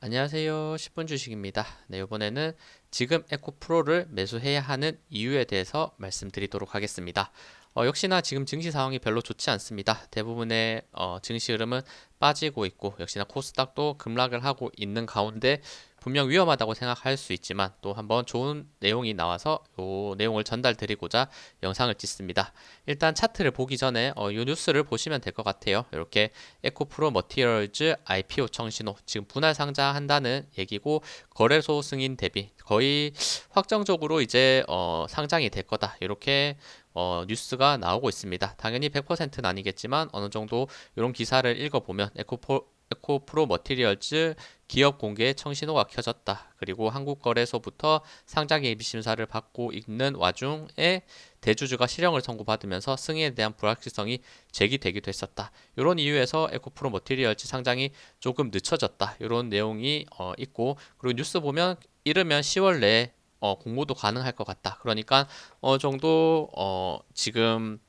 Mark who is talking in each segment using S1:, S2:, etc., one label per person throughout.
S1: 안녕하세요. 10분 주식입니다. 네, 이번에는 지금 에코 프로를 매수해야 하는 이유에 대해서 말씀드리도록 하겠습니다. 어, 역시나 지금 증시 상황이 별로 좋지 않습니다. 대부분의 어, 증시 흐름은 빠지고 있고 역시나 코스닥도 급락을 하고 있는 가운데 분명 위험하다고 생각할 수 있지만 또 한번 좋은 내용이 나와서 이 내용을 전달드리고자 영상을 찍습니다. 일단 차트를 보기 전에 어, 이 뉴스를 보시면 될 것 같아요. 이렇게 에코프로 머티리얼즈 IPO 청신호 지금 분할 상장한다는 얘기고 거래소 승인 대비 거의 확정적으로 이제 어, 상장이 될 거다 이렇게 어, 뉴스가 나오고 있습니다. 당연히 100%는 아니겠지만 어느 정도 이런 기사를 읽어보면 에코포 에코프로 머티리얼즈 기업 공개 청신호가 켜졌다. 그리고 한국거래소부터 상장 예비 심사를 받고 있는 와중에 대주주가 실형을 선고받으면서 승인에 대한 불확실성이 제기되기도 했었다. 이런 이유에서 에코프로 머티리얼즈 상장이 조금 늦춰졌다. 이런 내용이 어, 있고 그리고 뉴스 보면 이르면 10월 내에 어, 공모도 가능할 것 같다. 그러니까 어느 정도 어, 지금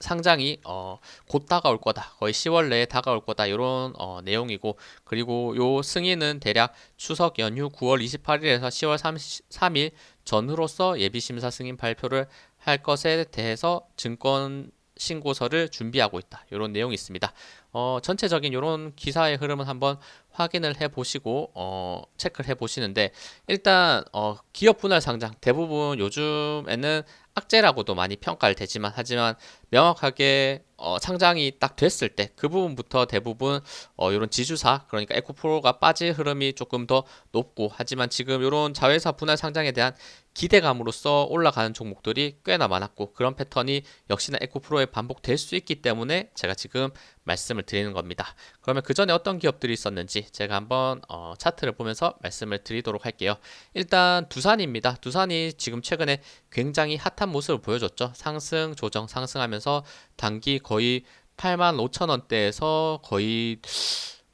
S1: 상장이 어, 곧 다가올 거다. 거의 10월 내에 다가올 거다. 이런 어, 내용이고 그리고 요 승인은 대략 추석 연휴 9월 28일에서 10월 33일 전후로서 예비 심사 승인 발표를 할 것에 대해서 증권 신고서를 준비하고 있다. 이런 내용이 있습니다. 어, 전체적인 이런 기사의 흐름은 한번 확인을 해 보시고 어, 체크를 해 보시는데 일단 어, 기업 분할 상장 대부분 요즘에는 악재라고도 많이 평가를 되지만 하지만 명확하게 어, 상장이 딱 됐을 때 그 부분부터 대부분 어, 이런 지주사 그러니까 에코프로가 빠질 흐름이 조금 더 높고 하지만 지금 이런 자회사 분할 상장에 대한 기대감으로써 올라가는 종목들이 꽤나 많았고 그런 패턴이 역시나 에코프로에 반복될 수 있기 때문에 제가 지금 말씀을 드리는 겁니다. 그러면 그 전에 어떤 기업들이 있었는지 제가 한번 어, 차트를 보면서 말씀을 드리도록 할게요. 일단 두산입니다. 두산이 지금 최근에 굉장히 핫한 모습을 보여줬죠. 상승, 조정, 상승하면서 단기 거의 8만 5천 원대에서 거의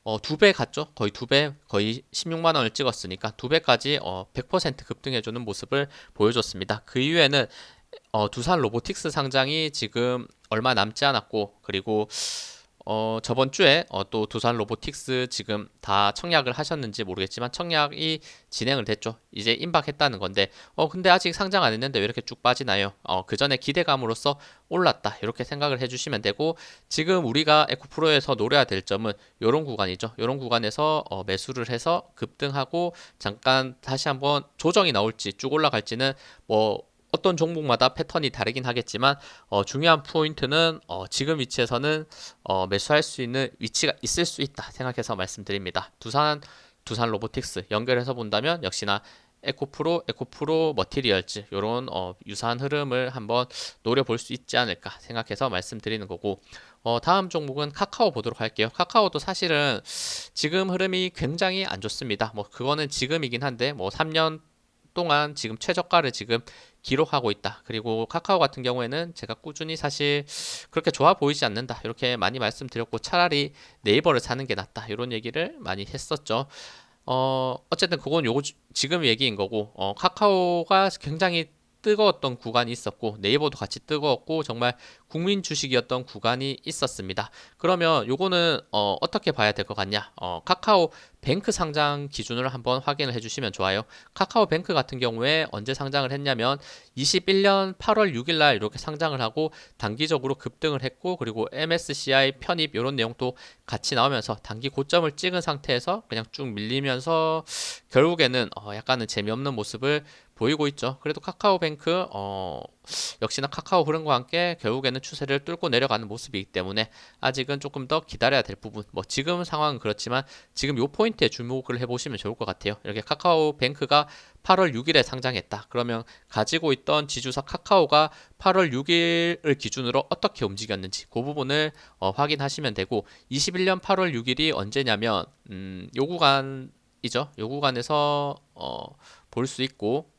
S1: 어, 두 배 갔죠. 거의 두 배, 거의 16만 원을 찍었으니까 두 배까지 어, 100% 급등해주는 모습을 보여줬습니다. 그 이후에는 어, 두산 로보틱스 상장이 지금 얼마 남지 않았고 그리고 어, 저번 주에 어, 또 두산 로보틱스 지금 다 청약을 하셨는지 모르겠지만 청약이 진행을 됐죠. 이제 임박했다는 건데, 어, 근데 아직 상장 안 했는데 왜 이렇게 쭉 빠지나요? 어, 그 전에 기대감으로서 올랐다. 이렇게 생각을 해주시면 되고, 지금 우리가 에코프로에서 노려야 될 점은 이런 구간이죠. 이런 구간에서 어, 매수를 해서 급등하고 잠깐 다시 한번 조정이 나올지 쭉 올라갈지는 뭐 어떤 종목마다 패턴이 다르긴 하겠지만 어, 중요한 포인트는 어, 지금 위치에서는 어, 매수할 수 있는 위치가 있을 수 있다 생각해서 말씀드립니다. 두산 두산 로보틱스 연결해서 본다면 역시나 에코프로, 에코프로 머티리얼즈 이런 어, 유사한 흐름을 한번 노려볼 수 있지 않을까 생각해서 말씀드리는 거고 어, 다음 종목은 카카오 보도록 할게요. 카카오도 사실은 지금 흐름이 굉장히 안 좋습니다. 뭐 그거는 지금이긴 한데 뭐 3년 동안 지금 최저가를 지금 기록하고 있다. 그리고 카카오 같은 경우에는 제가 꾸준히 사실 그렇게 좋아 보이지 않는다. 이렇게 많이 말씀드렸고 차라리 네이버를 사는 게 낫다. 이런 얘기를 많이 했었죠. 어, 어쨌든 그건 요거 지금 얘기인 거고, 어, 카카오가 굉장히 뜨거웠던 구간이 있었고 네이버도 같이 뜨거웠고 정말 국민 주식이었던 구간이 있었습니다. 그러면 요거는 어, 떻게 봐야 될 것 같냐? 어, 카카오 뱅크 상장 기준을 한번 확인을 해주시면 좋아요. 카카오 뱅크 같은 경우에 언제 상장을 했냐면 21년 8월 6일 날 이렇게 상장을 하고 단기적으로 급등을 했고 그리고 MSCI 편입 이런 내용도 같이 나오면서 단기 고점을 찍은 상태에서 그냥 쭉 밀리면서 결국에는 어, 약간은 재미없는 모습을 보이고 있죠. 그래도 카카오뱅크 어, 역시나 카카오 흐름과 함께 결국에는 추세를 뚫고 내려가는 모습이기 때문에 아직은 조금 더 기다려야 될 부분. 뭐 지금 상황은 그렇지만 지금 요 포인트에 주목을 해보시면 좋을 것 같아요. 이렇게 카카오뱅크가 8월 6일에 상장했다. 그러면 가지고 있던 지주사 카카오가 8월 6일을 기준으로 어떻게 움직였는지 그 부분을 어, 확인하시면 되고 21년 8월 6일이 언제냐면 음, 요 구간이죠. 요 구간에서 어, 볼 수 있고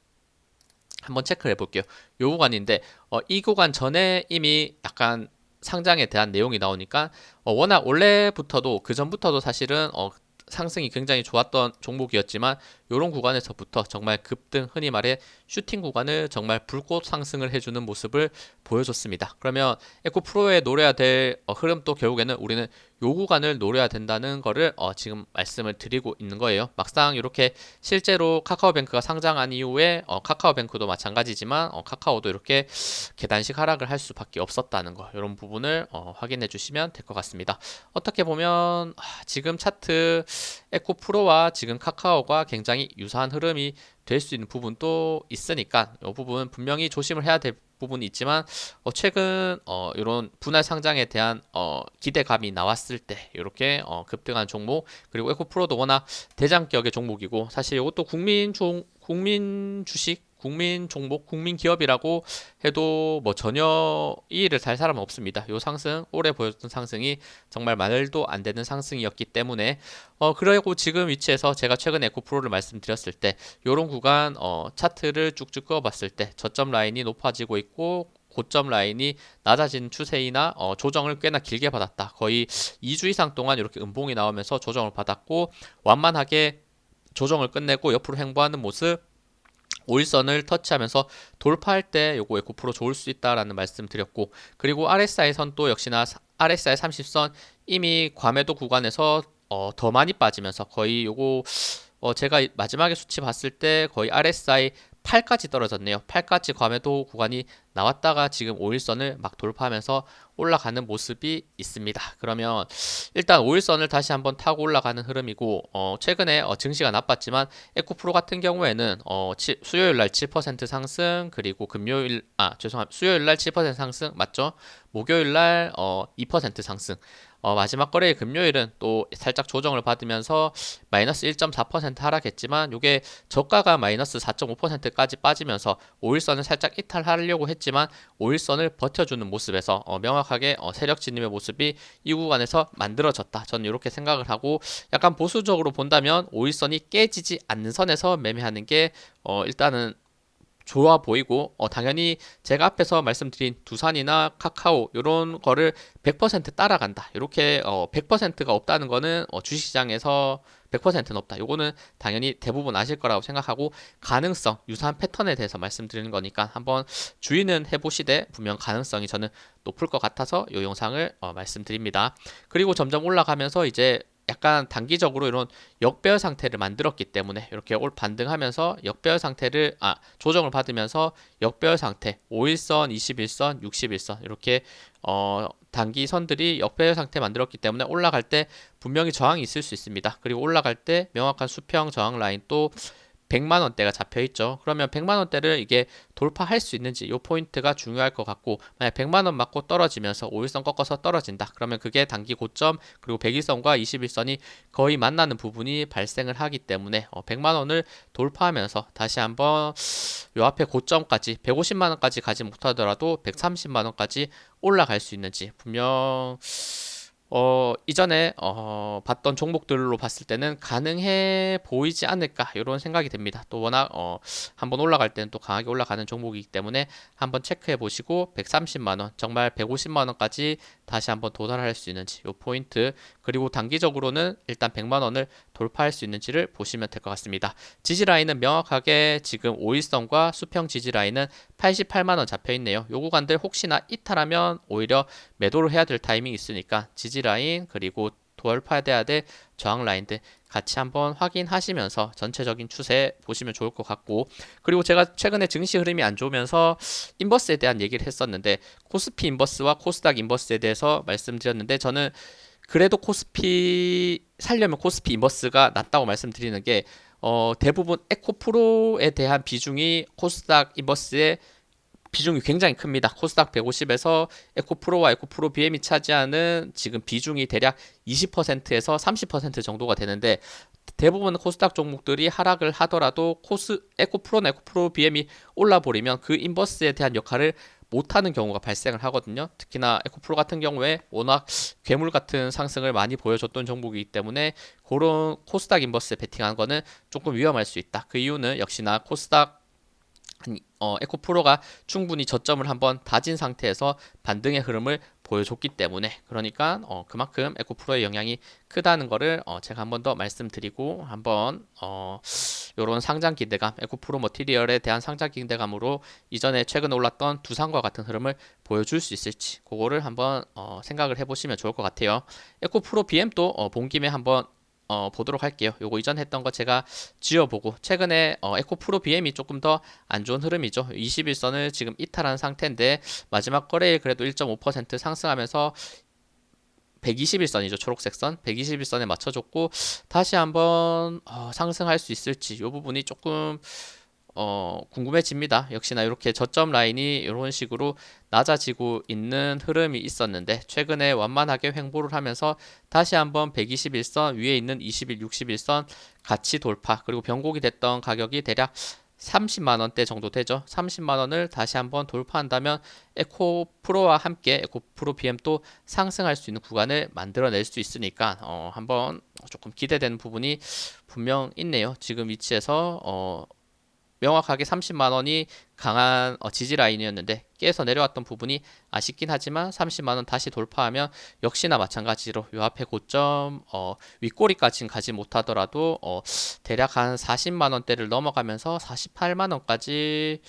S1: 한번 체크를 해볼게요. 요 구간인데 어, 이 구간 전에 이미 약간 상장에 대한 내용이 나오니까 어, 워낙 원래부터도 그 전부터도 사실은 어, 상승이 굉장히 좋았던 종목이었지만 이런 구간에서부터 정말 급등 흔히 말해 슈팅 구간을 정말 불꽃 상승을 해주는 모습을 보여줬습니다. 그러면 에코 프로에 노려야 될 어, 흐름도 결국에는 우리는 요 구간을 노려야 된다는 거를 어, 지금 말씀을 드리고 있는 거예요. 막상 이렇게 실제로 카카오뱅크가 상장한 이후에 어, 카카오뱅크도 마찬가지지만 어, 카카오도 이렇게 계단식 하락을 할 수밖에 없었다는 거 이런 부분을 어, 확인해 주시면 될 것 같습니다. 어떻게 보면 아, 지금 차트 에코 프로와 지금 카카오가 굉장히 유사한 흐름이 될 수 있는 부분도 있으니까 이 부분 분명히 조심을 해야 될 부분이 있지만 어, 최근 어, 이런 분할 상장에 대한 어, 기대감이 나왔을 때 이렇게 어, 급등한 종목 그리고 에코프로도 워낙 대장격의 종목이고 사실 이것도 국민 종 국민 주식 국민 종목, 국민 기업이라고 해도 뭐 전혀 이의를 달 사람은 없습니다. 요 상승, 올해 보였던 상승이 정말 말도 안 되는 상승이었기 때문에 어 그리고 지금 위치에서 제가 최근에 에코프로를 말씀드렸을 때 요런 구간 어 차트를 쭉쭉 그어봤을 때 저점 라인이 높아지고 있고 고점 라인이 낮아진 추세이나 어, 조정을 꽤나 길게 받았다. 거의 2주 이상 동안 이렇게 음봉이 나오면서 조정을 받았고 완만하게 조정을 끝내고 옆으로 횡보하는 모습 5일선을 터치하면서 돌파할 때 요거 에코 프로 좋을 수 있다라는 말씀 드렸고 그리고 RSI 선도 역시나 RSI 30선 이미 과매도 구간에서 어, 더 많이 빠지면서 거의 요거 어, 제가 마지막에 수치 봤을 때 거의 RSI 8까지 떨어졌네요. 8까지 과매도 구간이 나왔다가 지금 5일선을 막 돌파하면서 올라가는 모습이 있습니다. 그러면 일단 5일선을 다시 한번 타고 올라가는 흐름이고 어, 최근에 어, 증시가 나빴지만 에코프로 같은 경우에는 어, 치, 수요일 날 7% 상승 그리고 금요일 아 죄송합니다. 수요일 날 7% 상승 맞죠? 목요일 날 어, 2% 상승 어, 마지막 거래일 금요일은 또 살짝 조정을 받으면서 마이너스 1.4% 하락했지만 이게 저가가 마이너스 4.5%까지 빠지면서 5일선을 살짝 이탈하려고 했지만 5일선을 버텨주는 모습에서 어, 명확하게 어, 세력 진입의 모습이 이 구간에서 만들어졌다. 저는 이렇게 생각을 하고 약간 보수적으로 본다면 5일선이 깨지지 않는 선에서 매매하는 게 어, 일단은 좋아 보이고 어, 당연히 제가 앞에서 말씀드린 두산이나 카카오 이런 거를 100% 따라간다. 이렇게 어, 100%가 없다는 거는 어, 주식시장에서 100%는 없다. 요거는 당연히 대부분 아실 거라고 생각하고 가능성 유사한 패턴에 대해서 말씀드리는 거니까 한번 주의는 해보시되 분명 가능성이 저는 높을 것 같아서 이 영상을 어, 말씀드립니다. 그리고 점점 올라가면서 이제 약간 단기적으로 이런 역배열 상태를 만들었기 때문에 이렇게 올 반등하면서 역배열 상태를 아 조정을 받으면서 역배열 상태 5일선, 21선, 61선 이렇게 어 단기 선들이 역배열 상태 만들었기 때문에 올라갈 때 분명히 저항이 있을 수 있습니다. 그리고 올라갈 때 명확한 수평 저항 라인 또 100만 원대가 잡혀 있죠. 그러면 100만 원대를 이게 돌파할 수 있는지 요 포인트가 중요할 것 같고 만약 100만 원 맞고 떨어지면서 5일선 꺾어서 떨어진다. 그러면 그게 단기 고점 그리고 100일선과 21선이 거의 만나는 부분이 발생을 하기 때문에 어 100만 원을 돌파하면서 다시 한번 요 앞에 고점까지 150만 원까지 가지 못하더라도 130만 원까지 올라갈 수 있는지 분명 어, 이전에 어, 봤던 종목들로 봤을 때는 가능해 보이지 않을까 이런 생각이 됩니다. 또 워낙 어, 한번 올라갈 때는 또 강하게 올라가는 종목이기 때문에 한번 체크해 보시고 130만 원, 정말 150만 원까지 다시 한번 도달할 수 있는지 이 포인트 그리고 단기적으로는 일단 100만 원을 돌파할 수 있는지를 보시면 될 것 같습니다. 지지 라인은 명확하게 지금 5일선과 수평 지지 라인은 88만 원 잡혀 있네요. 요 구간들 혹시나 이탈하면 오히려 매도를 해야 될 타이밍이 있으니까 지지 라인 그리고 돌파돼야 될 저항 라인들 같이 한번 확인하시면서 전체적인 추세 보시면 좋을 것 같고 그리고 제가 최근에 증시 흐름이 안 좋으면서 인버스에 대한 얘기를 했었는데 코스피 인버스와 코스닥 인버스에 대해서 말씀드렸는데 저는 그래도 코스피 살려면 코스피 인버스가 낫다고 말씀드리는 게 어, 대부분 에코프로에 대한 비중이 코스닥 인버스의 비중이 굉장히 큽니다. 코스닥 150에서 에코프로와 에코프로 BM이 차지하는 지금 비중이 대략 20%에서 30% 정도가 되는데 대부분 코스닥 종목들이 하락을 하더라도 코스 에코프로나 에코프로 BM이 올라 버리면 그 인버스에 대한 역할을 못하는 경우가 발생을 하거든요. 특히나 에코프로 같은 경우에 워낙 괴물 같은 상승을 많이 보여줬던 종목이기 때문에 그런 코스닥 인버스에 베팅하는 거는 조금 위험할 수 있다. 그 이유는 역시나 코스닥 어, 에코프로가 충분히 저점을 한번 다진 상태에서 반등의 흐름을 보여줬기 때문에 그러니까 어, 그만큼 에코프로의 영향이 크다는 거를 어, 제가 한 번 더 말씀드리고 한번 어, 요런 상장 기대감 에코프로 머티리얼에 대한 상장 기대감으로 이전에 최근 올랐던 두산과 같은 흐름을 보여줄 수 있을지 그거를 한번 어, 생각을 해보시면 좋을 것 같아요. 에코프로 BM도 어, 본 김에 한번 어, 보도록 할게요. 요거 이전 했던 거 제가 지워보고 최근에 어, 에코 프로 BM이 조금 더 안 좋은 흐름이죠. 21선을 지금 이탈한 상태인데 마지막 거래일 그래도 1.5% 상승하면서 121선이죠. 초록색 선. 121선에 맞춰줬고 다시 한번 어, 상승할 수 있을지 이 부분이 조금 어, 궁금해집니다. 역시나 이렇게 저점 라인이 이런 식으로 낮아지고 있는 흐름이 있었는데 최근에 완만하게 횡보를 하면서 다시 한번 121선 위에 있는 21, 61선 같이 돌파 그리고 변곡이 됐던 가격이 대략 30만 원대 정도 되죠. 30만 원을 다시 한번 돌파한다면 에코 프로와 함께 에코 프로 BM도 상승할 수 있는 구간을 만들어낼 수 있으니까 어, 한번 조금 기대되는 부분이 분명 있네요. 지금 위치에서 어, 명확하게 30만 원이 강한 어, 지지 라인이었는데 깨서 내려왔던 부분이 아쉽긴 하지만 30만 원 다시 돌파하면 역시나 마찬가지로 요 앞에 고점 어, 윗꼬리까지는 가지 못하더라도 어, 대략 한 40만 원대를 넘어가면서 48만 원까지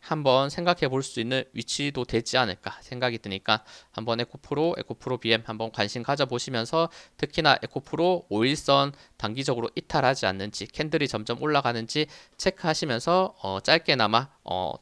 S1: 한번 생각해 볼 수 있는 위치도 되지 않을까 생각이 드니까 한번 에코프로, 에코프로 BM 한번 관심 가져 보시면서 특히나 에코프로 5일선 단기적으로 이탈하지 않는지 캔들이 점점 올라가는지 체크하시면서 어, 짧게나마 어,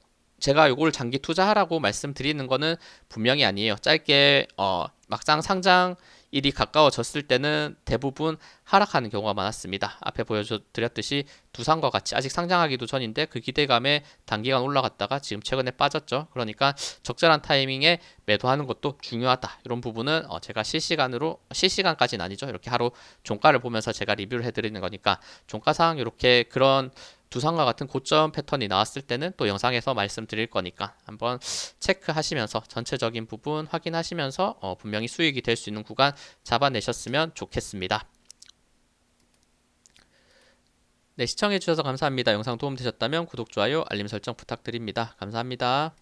S1: 제가 요걸 장기 투자하라고 말씀드리는 거는 분명히 아니에요. 짧게 어, 막상 상장 일이 가까워졌을 때는 대부분 하락하는 경우가 많았습니다. 앞에 보여드렸듯이 두산과 같이 아직 상장하기도 전인데 그 기대감에 단기간 올라갔다가 지금 최근에 빠졌죠. 그러니까 적절한 타이밍에 매도하는 것도 중요하다. 이런 부분은 어 제가 실시간으로 실시간까지는 아니죠. 이렇게 하루 종가를 보면서 제가 리뷰를 해드리는 거니까 종가상 이렇게 그런 두산과 같은 고점 패턴이 나왔을 때는 또 영상에서 말씀드릴 거니까 한번 체크하시면서 전체적인 부분 확인하시면서 어 분명히 수익이 될 수 있는 구간 잡아내셨으면 좋겠습니다. 네, 시청해주셔서 감사합니다. 영상 도움되셨다면 구독, 좋아요, 알림 설정 부탁드립니다. 감사합니다.